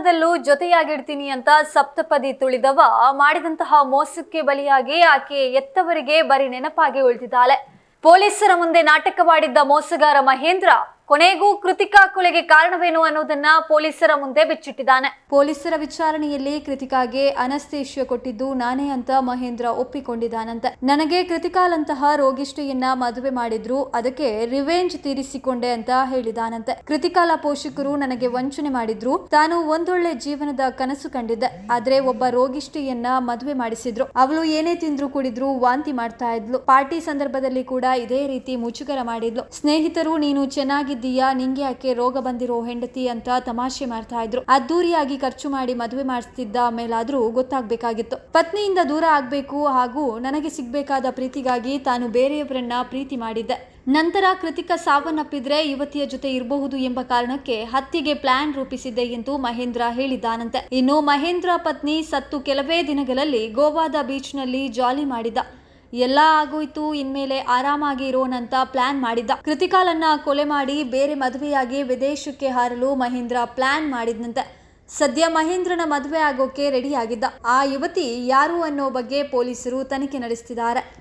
ಜನ್ಮದಲ್ಲೂ ಜೊತೆಯಾಗಿಡ್ತೀನಿ ಅಂತ ಸಪ್ತಪದಿ ತುಳಿದವ, ಮಾಡಿದಂತಹ ಮೋಸಕ್ಕೆ ಬಲಿಯಾಗಿ ಆಕೆ ಎತ್ತವರಿಗೆ ಬರೀ ನೆನಪಾಗಿ ಉಳಿದಿದ್ದಾಳೆ. ಪೊಲೀಸರ ಮುಂದೆ ನಾಟಕವಾಡಿದ್ದ ಮೋಸಗಾರ ಮಹೇಂದ್ರ ಕೊನೆಗೂ ಕೃತಿಕಾ ಕೊಲೆಗೆ ಕಾರಣವೇನು ಅನ್ನೋದನ್ನ ಪೊಲೀಸರ ಮುಂದೆ ಬಿಚ್ಚಿಟ್ಟಿದ್ದಾನೆ. ಪೊಲೀಸರ ವಿಚಾರಣೆಯಲ್ಲಿ ಕೃತಿಕಾಗೆ ಅನಸ್ತೇಷ್ಯ ಕೊಟ್ಟಿದ್ದು ನಾನೇ ಅಂತ ಮಹೇಂದ್ರ ಒಪ್ಪಿಕೊಂಡಿದ್ದಾನಂತೆ. ನನಗೆ ಕೃತಿಕಾಲಂತಹ ರೋಗಿಷ್ಠೆಯನ್ನ ಮದುವೆ ಮಾಡಿದ್ರು, ಅದಕ್ಕೆ ರಿವೆಂಜ್ ತೀರಿಸಿಕೊಂಡೆ ಅಂತ ಹೇಳಿದಾನಂತೆ. ಕೃತಿಕಾಲ ಪೋಷಕರು ನನಗೆ ವಂಚನೆ ಮಾಡಿದ್ರು, ತಾನು ಒಂದೊಳ್ಳೆ ಜೀವನದ ಕನಸು ಕಂಡಿದ್ದೆ. ಆದ್ರೆ ಒಬ್ಬ ರೋಗಿಷ್ಠೆಯನ್ನ ಮದುವೆ ಮಾಡಿಸಿದ್ರು. ಅವಳು ಏನೇ ತಿಂದ್ರು ಕುಡಿದ್ರು ವಾಂತಿ ಮಾಡ್ತಾ ಇದ್ಲು. ಪಾರ್ಟಿ ಸಂದರ್ಭದಲ್ಲಿ ಕೂಡ ಇದೇ ರೀತಿ ಮುಜುಗರ ಮಾಡಿದ್ಲು. ಸ್ನೇಹಿತರು, ನೀನು ಚೆನ್ನಾಗಿದ್ದೀಯಾ ನಿಂಗೆ ಯಾಕೆ ರೋಗ ಬಂದಿರೋ ಹೆಂಡತಿ ಅಂತ ತಮಾಷೆ ಮಾಡ್ತಾ ಇದ್ರು. ಅದ್ದೂರಿಯಾಗಿ ಖರ್ಚು ಮಾಡಿ ಮದುವೆ ಮಾಡಿಸ್ತಿದ್ದ ಮೇಲಾದ್ರೂ ಗೊತ್ತಾಗ್ಬೇಕಾಗಿತ್ತು. ಪತ್ನಿಯಿಂದ ದೂರ ಆಗ್ಬೇಕು ಹಾಗೂ ನನಗೆ ಸಿಗ್ಬೇಕಾದ ಪ್ರೀತಿಗಾಗಿ ತಾನು ಬೇರೆಯವರನ್ನ ಪ್ರೀತಿ ಮಾಡಿದ್ದೆ. ನಂತರ ಕೃತಿಕ ಸಾವನ್ನಪ್ಪಿದ್ರೆ ಯುವತಿಯ ಜೊತೆ ಇರಬಹುದು ಎಂಬ ಕಾರಣಕ್ಕೆ ಹತ್ಯೆಗೆ ಪ್ಲಾನ್ ರೂಪಿಸಿದ್ದೆ ಎಂದು ಮಹೇಂದ್ರ ಹೇಳಿದ್ದಾನಂತೆ. ಇನ್ನು ಮಹೇಂದ್ರ ಪತ್ನಿ ಸತ್ತು ಕೆಲವೇ ದಿನಗಳಲ್ಲಿ ಗೋವಾದ ಬೀಚ್ನಲ್ಲಿ ಜಾಲಿ ಮಾಡಿದ್ದ. ಎಲ್ಲ ಆಗೋಯ್ತು, ಇನ್ಮೇಲೆ ಆರಾಮಾಗಿ ಇರೋನಂತ ಪ್ಲಾನ್ ಮಾಡಿದ್ದ. ಕೃತಿಕಾಲನ್ನ ಕೊಲೆ ಮಾಡಿ ಬೇರೆ ಮದುವೆಯಾಗಿ ವಿದೇಶಕ್ಕೆ ಹಾರಲು ಮಹೇಂದ್ರ ಪ್ಲಾನ್ ಮಾಡಿದ್ನಂತೆ. ಸದ್ಯ ಮಹೇಂದ್ರನ ಮದುವೆ ಆಗೋಕೆ ರೆಡಿಯಾಗಿದ್ದ ಆ ಯುವತಿ ಯಾರು ಅನ್ನೋ ಬಗ್ಗೆ ಪೊಲೀಸರು ತನಿಖೆ ನಡೆಸ್ತಿದ್ದಾರೆ.